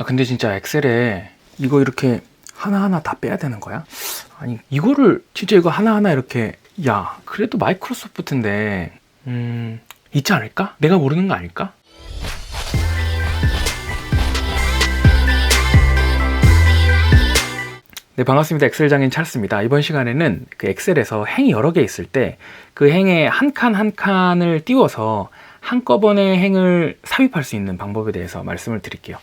아 근데 진짜 엑셀에 이거 이렇게 하나하나 다 빼야 되는 거야? 아니 이거를 진짜 이거 하나하나 이렇게 야 그래도 마이크로소프트인데 음 있지 않을까? 내가 모르는 거 아닐까? 네, 반갑습니다. 엑셀 장인 찰스입니다. 이번 시간에는 그 엑셀에서 행이 여러 개 있을 때 그 행에 한칸 한 칸을 띄워서 한꺼번에 행을 삽입할 수 있는 방법에 대해서 말씀을 드릴게요.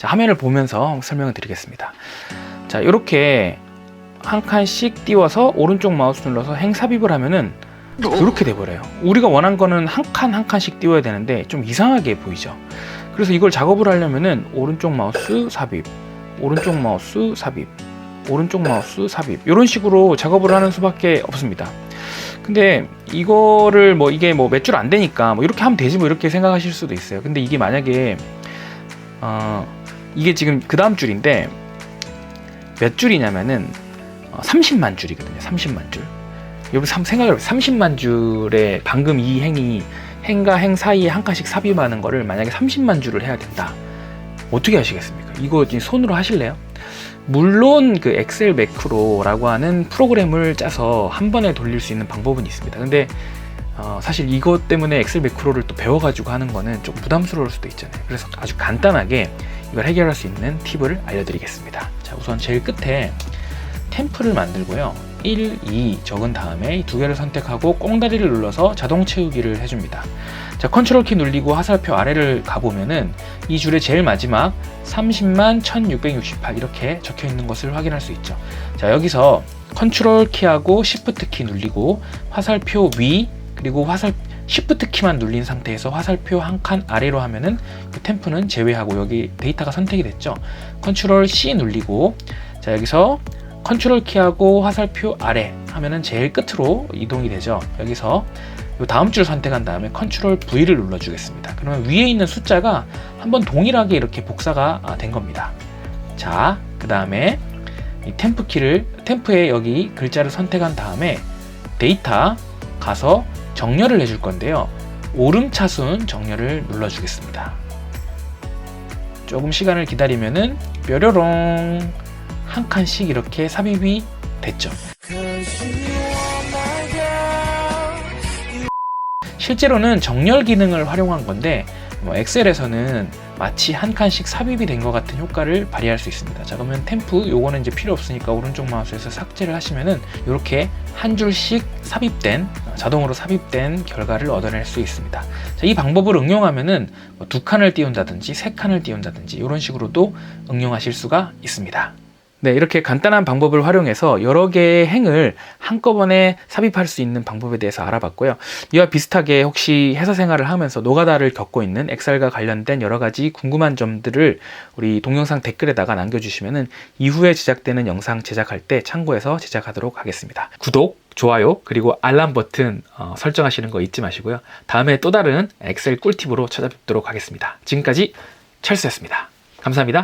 자, 화면을 보면서 설명을 드리겠습니다. 자, 이렇게 한 칸씩 띄워서 오른쪽 마우스 눌러서 행 삽입을 하면은 이렇게 돼버려요. 우리가 원한 거는 한 칸 한 칸씩 띄워야 되는데 좀 이상하게 보이죠. 그래서 이걸 작업을 하려면은 오른쪽 마우스 삽입, 오른쪽 마우스 삽입, 오른쪽 마우스 삽입 이런 식으로 작업을 하는 수밖에 없습니다. 근데 이거를 뭐 이게 뭐 몇 줄 안 되니까 뭐 이렇게 하면 되지 뭐 이렇게 생각하실 수도 있어요. 근데 이게 만약에 어 이게 지금 그 다음 줄인데 몇 줄이냐면은 어, 30만 줄이거든요. 30만 줄. 생각을 해보세요. 30만 줄에 방금 이 행이 행과 행 사이에 한 칸씩 삽입하는 거를 만약에 30만 줄을 해야 된다. 어떻게 하시겠습니까? 이거 손으로 하실래요? 물론 그 엑셀 매크로라고 하는 프로그램을 짜서 한 번에 돌릴 수 있는 방법은 있습니다. 근데 어, 사실 이것 때문에 엑셀 매크로를 또 배워가지고 하는 거는 좀 부담스러울 수도 있잖아요. 그래서 아주 간단하게 이걸 해결할 수 있는 팁을 알려드리겠습니다. 자, 우선 제일 끝에 템플을 만들고요. 1, 2 적은 다음에 이두 개를 선택하고 꽁다리를 눌러서 자동 채우기를 해줍니다. 자, 컨트롤 키 눌리고 화살표 아래를 가보면은 이 줄의 제일 마지막 30만 1668 이렇게 적혀 있는 것을 확인할 수 있죠. 자, 여기서 컨트롤 키하고 시프트 키 눌리고 화살표 위 그리고 화살 시프트 키만 눌린 상태에서 화살표 한 칸 아래로 하면은 그 템프는 제외하고 여기 데이터가 선택이 됐죠. 컨트롤 C 눌리고 자, 여기서 컨트롤 키하고 화살표 아래 하면은 제일 끝으로 이동이 되죠. 여기서 요 다음 줄 선택한 다음에 컨트롤 V를 눌러주겠습니다. 그러면 위에 있는 숫자가 한번 동일하게 이렇게 복사가 아, 된 겁니다. 자, 그 다음에 이 템프 키를 템프에 여기 글자를 선택한 다음에 데이터 가서 정렬을 해줄 건데요. 오름차순 정렬을 눌러주겠습니다. 조금 시간을 기다리면은 뾰로롱 한 칸씩 이렇게 삽입이 됐죠. 실제로는 정렬 기능을 활용한 건데 뭐 엑셀에서는 마치 한 칸씩 삽입이 된 것 같은 효과를 발휘할 수 있습니다. 자 그러면 템프 요거는 이제 필요 없으니까 오른쪽 마우스에서 삭제를 하시면은 이렇게 한 줄씩 삽입된 어, 자동으로 삽입된 결과를 얻어낼 수 있습니다. 자, 이 방법을 응용하면은 뭐 두 칸을 띄운다든지 세 칸을 띄운다든지 이런 식으로도 응용하실 수가 있습니다. 네, 이렇게 간단한 방법을 활용해서 여러 개의 행을 한꺼번에 삽입할 수 있는 방법에 대해서 알아봤고요. 이와 비슷하게 혹시 회사 생활을 하면서 노가다를 겪고 있는 엑셀과 관련된 여러 가지 궁금한 점들을 우리 동영상 댓글에다가 남겨주시면은 이후에 제작되는 영상 제작할 때 참고해서 제작하도록 하겠습니다. 구독, 좋아요, 그리고 알람 버튼 어, 설정하시는 거 잊지 마시고요. 다음에 또 다른 엑셀 꿀팁으로 찾아뵙도록 하겠습니다. 지금까지 찰스였습니다. 감사합니다.